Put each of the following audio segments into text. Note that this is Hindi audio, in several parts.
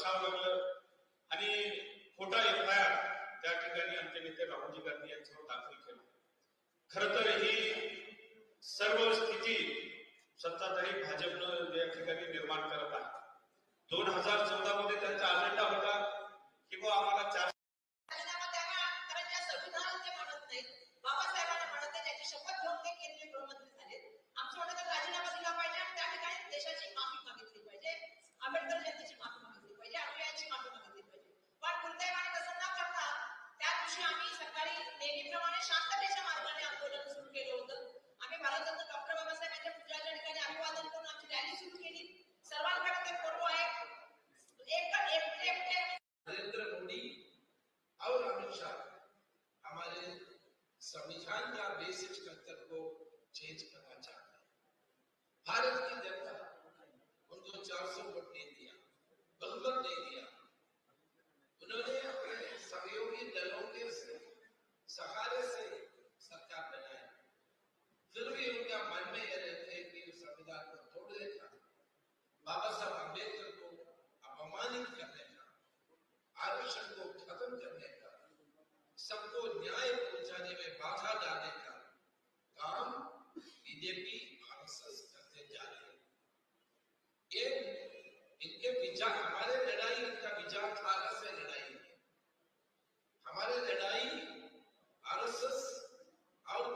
बसावं लागलं आणि खोटा एफ आय आर त्या ठिकाणी आमचे नेते राहुलजी गांधी यांच्यावर दाखल केला. खर तर ही सर्व स्थिती सत्ताधारी भाजपनं या ठिकाणी निर्माण करत आहे. दोन हजार चौदा मध्ये त्यांचा अजेंडा होता की बुवा आम्हाला चार राजीनामा संविधान म्हणत नाही बाबासाहेबांना म्हणत नाही त्याची शपथ घेऊन ते केंद्रीय गृहमंत्री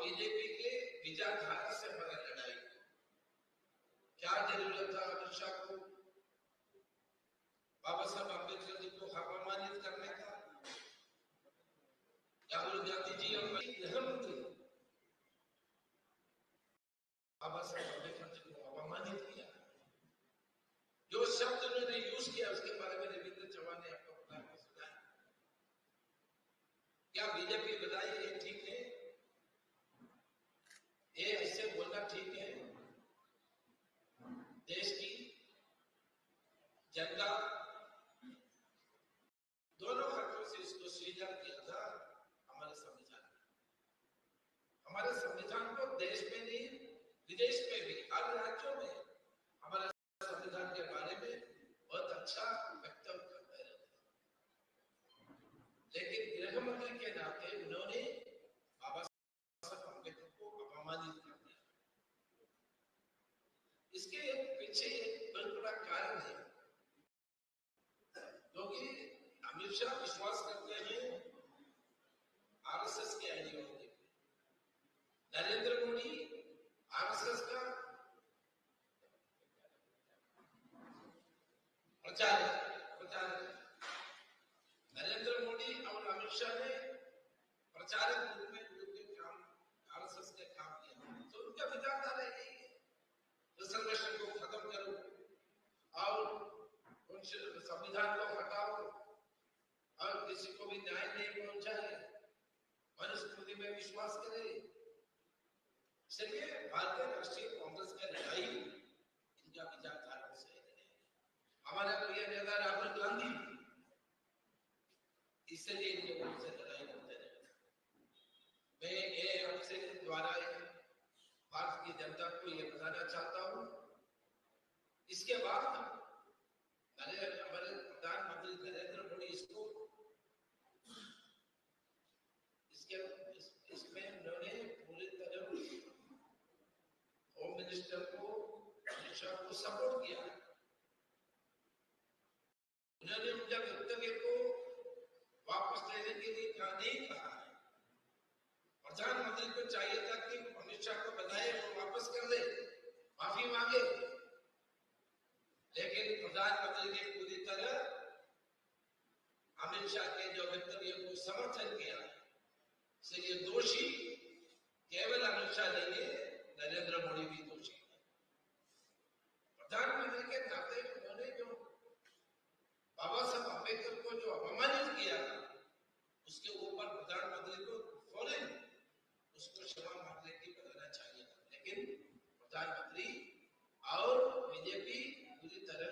बीजेपी के विचारधारा से हमारा लड़ाई क्या ज़रूरत था अमित शाह को? बाबा साहब अंबेडकर जी को अपमानित करने का? राहुल गांधी जी गृह मंत्री बाबा साहब अंबेडकर जी को अपमानित किया। जो शब्द उन्होंने यूज़ किया, उसके बारे में रविंद्र चौहान ने आपको बता के सुनाया। क्या बीजेपी बताइए ये ठीक है ये ऐसे बोलना ठीक है देश की जनता दोनों हाथों से इसको स्वीकार किया था हमारे संविधान में हमारे संविधान को देश में नहीं विदेश में भी हर राज्यों में हमारे संविधान के बारे में बहुत अच्छा वक्तव्य करते रहते हैं लेकिन गृह मंत्री के नाते उन्होंने बाबा साहब अंबेडकर को अपमानित कर दिया इसके पीछे एक बहुत बड़ा कारण है क्योंकि अमित शाह में आरएसएस के आइडियोलॉजी नरेंद्र मोदी आरएसएस का प्रचार प्रचार नरेंद्र मोदी और अमित शाह ने प्रचारक रूप में उनके काम आरएसएस के काम किया तो उनका विचारधारा यही है रिजर्वेशन को खत्म करो और उन संविधान को हटाओ और किसी को भी न्याय नहीं पहुँचाए मनुस्मृति में विश्वास करे। चलिए भारतीय राष्ट्रीय कांग्रेस का लड़ाई इनका विचारधारा से हमारे प्रिय नेता राहुल गांधी इसलिए इन लोगों से लड़ाई करते रहे। मैं ये आपसे द्वारा भारत की जनता को ये बताना चाहता हूँ। इसके बाद नरेंद्र हमारे प्रधानमंत्री नरेंद्र मोदी इसको इसके इस, इसमें उन्होंने पूरी तरह होम मिनिस्टर को अमित शाह सपोर्ट किया। उन्होंने उनके वक्तव्य को वापस लेने के लिए कहा नहीं कहा है। प्रधानमंत्री को चाहिए था कि अमित शाह को बताए वो वापस कर दे माफ़ी मांगे। लेकिन प्रधानमंत्री ने पूरी तरह अमित शाह के जो वक्तव्य को समर्थन किया, इसलिए दोषी केवल अमित शाह नहीं है नरेंद्र मोदी भी दोषी है प्रधानमंत्री के नाते उन्होंने जो बाबा साहब अंबेडकर को जो अपमानित किया था उसके ऊपर प्रधानमंत्री को फ़ौरन उसको क्षमा मांगने की बताना चाहिए था लेकिन प्रधानमंत्री और बीजेपी पूरी तरह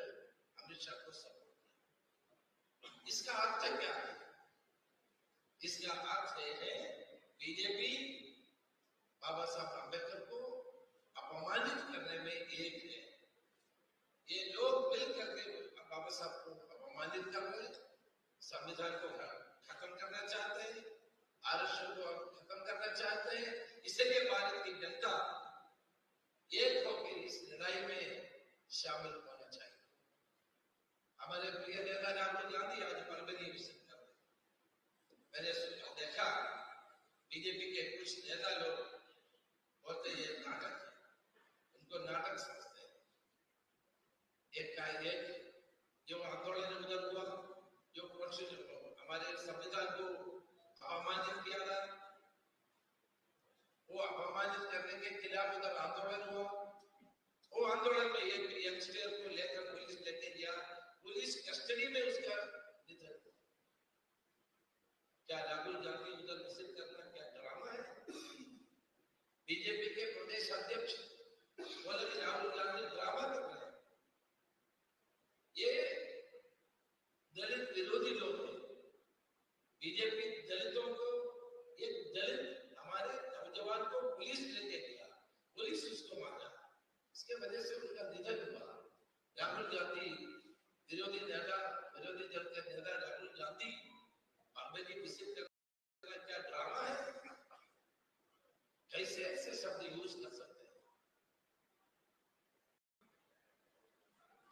अमित शाह को सपोर्ट किया इसका अर्थ क्या है इसका अर्थ है बीजेपी बाबा साहब अंबेडकर को अपमानित करने में एक है ये लोग मिल करके बाबा साहब को अपमानित कर रहे संविधान को खत्म करना चाहते हैं, आरक्षण को खत्म करना चाहते हैं इसलिए भारत की जनता एक होकर इस लड़ाई में शामिल होना चाहिए हमारे प्रिय नेता राहुल गांधी आज परभनी विज़िट कर रहे हैं। मैंने देखा, बीजेपी के कुछ नेता लोग बोलते ये नाटक है। उनको नाटक समझते हैं। एक का एक जो आंदोलन उधर हुआ, जो हमारे संविधान को अपमानित किया था, वो अपमानित करने के खिलाफ उधर आंदोलन हुआ। वो आंदोलन में एक यंगस्टर को लेकर पुलिस लेके गया पुलिस कस्टडी में उसका क्या राहुल गांधी उधर विज़िट करना क्या ड्रामा है? बीजेपी के प्रदेश अध्यक्ष बोले कि राहुल गांधी ड्रामा कर रहे हैं। ये दलित विरोधी लोग हैं। बीजेपी दलितों को एक दलित हमारे नौजवान को पुलिस लेके गया पुलिस उसको मारा। इसके वजह से उनका निधन हुआ। राहुल गांधी विरोधी नेता विरोधी दल के नेता राहुल गांधी बॉम्बे की विज़िट करना क्या ड्रामा है कैसे ऐसे शब्द यूज़ कर सकते हैं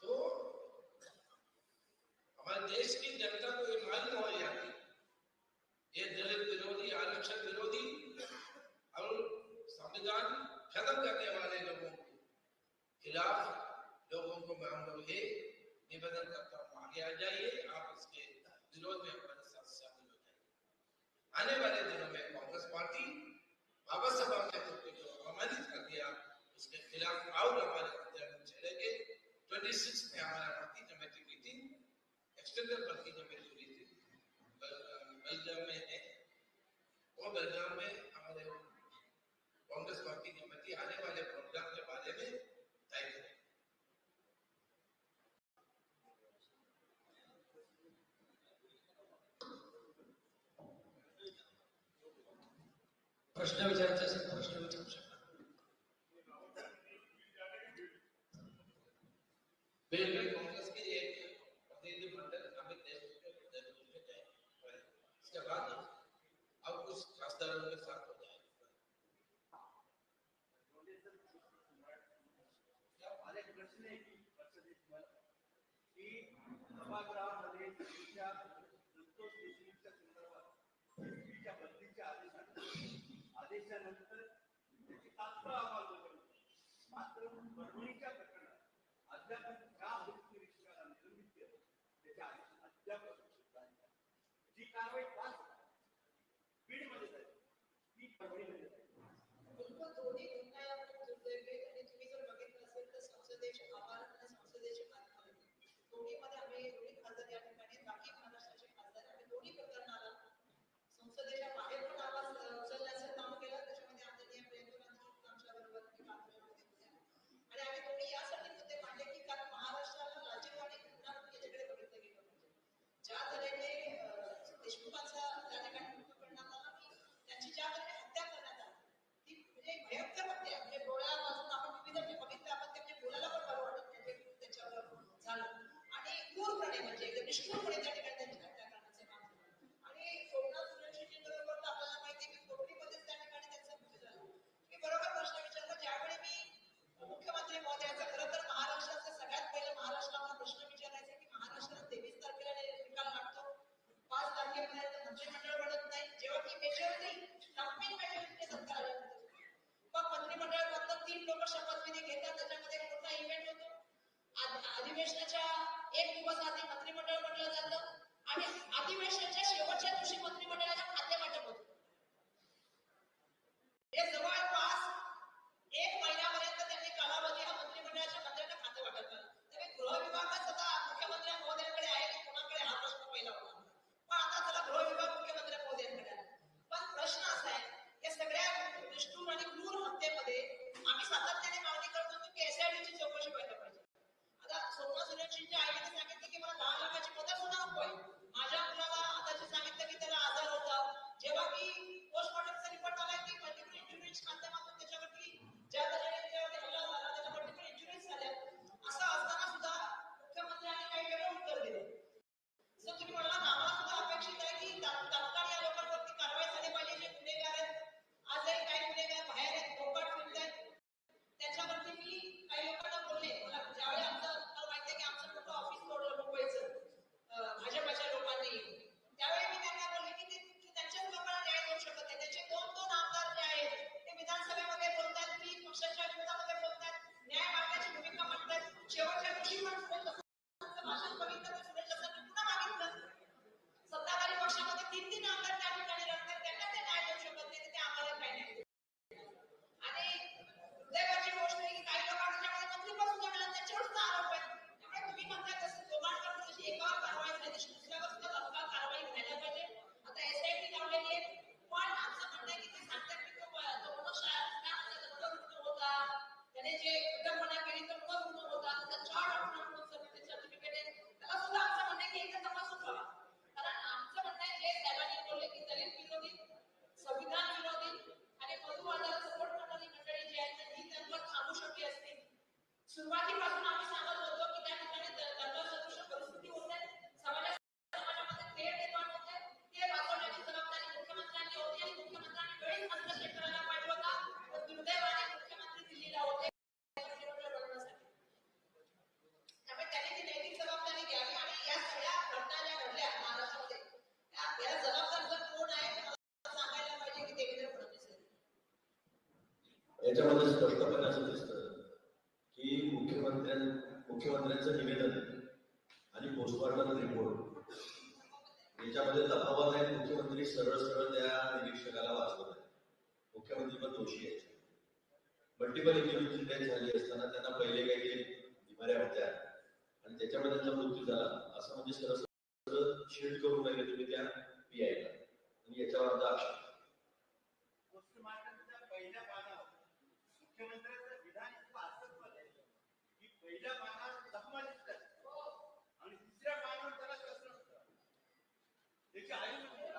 तो हमारे देश की जनता को ये मालूम हो जाती ये दलित विरोधी आरक्षण विरोधी और संविधान खत्म करने वाले लोगों के खिलाफ लोगों को मैं हम लोग ये निवेदन करता हूँ आगे आ जाइए आप इसके विरोध में हमारे साथ शामिल हो जाइए आने वाले दिनों में कांग्रेस पार्टी बाबा साहब अंबेडकर को अपमानित कर दिया। उसके खिलाफ और हमारे आंदोलन चलेंगे 26 में हमारा भर्ती कमेटी मीटिंग एक्सटेंडेड भर्ती कमेटी मीटिंग बेलगाम में है। वो बेलगाम में हमारे कांग्रेस पार्टी कमेटी आने वाले प्रोग्राम के बारे में तय करें प्रश्न विचारायचा असेल प्रश्न विचारू शकता बिल्कुल कांग्रेस के एक प्रतिनिधि मंडल अमित देशमुख के देहरादून में जाएँगे इसके बाद अब कुछ खासदारों के साथ हो जाएगा मला एक प्रश्न आहे की सभागृहामध्ये आदेशानंतर आदेशानंतर त्याची तात्काळ अंमलबजावणी मात्र परभणीच्या प्रकरणात अद्याप ज्या पोलीस निरीक्षकाला निलंबित केलं त्याच्या आदेश अद्याप जी कारवाई पाच बीडमध्ये झाली. ती परभणीमध्ये म्हणजे झाली अधिवेशनाच्या एक दिवस आधी मंत्रिमंडळ म्हटलं जातं. आणि अधिवेशनाच्या शेवटच्या दिवशी मंत्रिमंडळाला सुरुवातीपासून आम्ही सांगत होतो की त्या ठिकाणी परिस्थिती होते. समाजामध्ये निर्माण होते. ते वाचवण्याची जबाबदारी मुख्यमंत्र्यांनी होती आणि मुख्यमंत्र्यांनी वेळीच हस्तक्षेप करायला पाहिजे होता दुर्दैवाने मुख्यमंत्री दिल्लीला होते. त्यामुळे त्यांनी ती नैतिक जबाबदारी घ्यावी आणि या सगळ्या घटना ज्या घडल्या महाराष्ट्रामध्ये जबाबदार जर कोण आहे सांगायला पाहिजे की देवेंद्र फडणवीस याच्यामध्ये स्पष्टपणे असं दिसतं. मुख्यमंत्र्यां मुख्यमंत्र्यांचं निवेदन आणि पोस्टमॉर्टम रिपोर्ट याच्यामध्ये तफावत आहे मुख्यमंत्री सरळ सरळ त्या निरीक्षकाला वाचवत आहे मुख्यमंत्री पण दोषी आहे मल्टिपल इंजुरी डेथ झाली असताना त्यांना पहिले काही काही बिमाऱ्या होत्या. आणि त्याच्यामध्ये त्यांचा मृत्यू झाला. असं म्हणजे सरळ सरळ शिल्ड करून राहिले तुम्ही त्या पी आयला आणि याच्यावर आमचा guy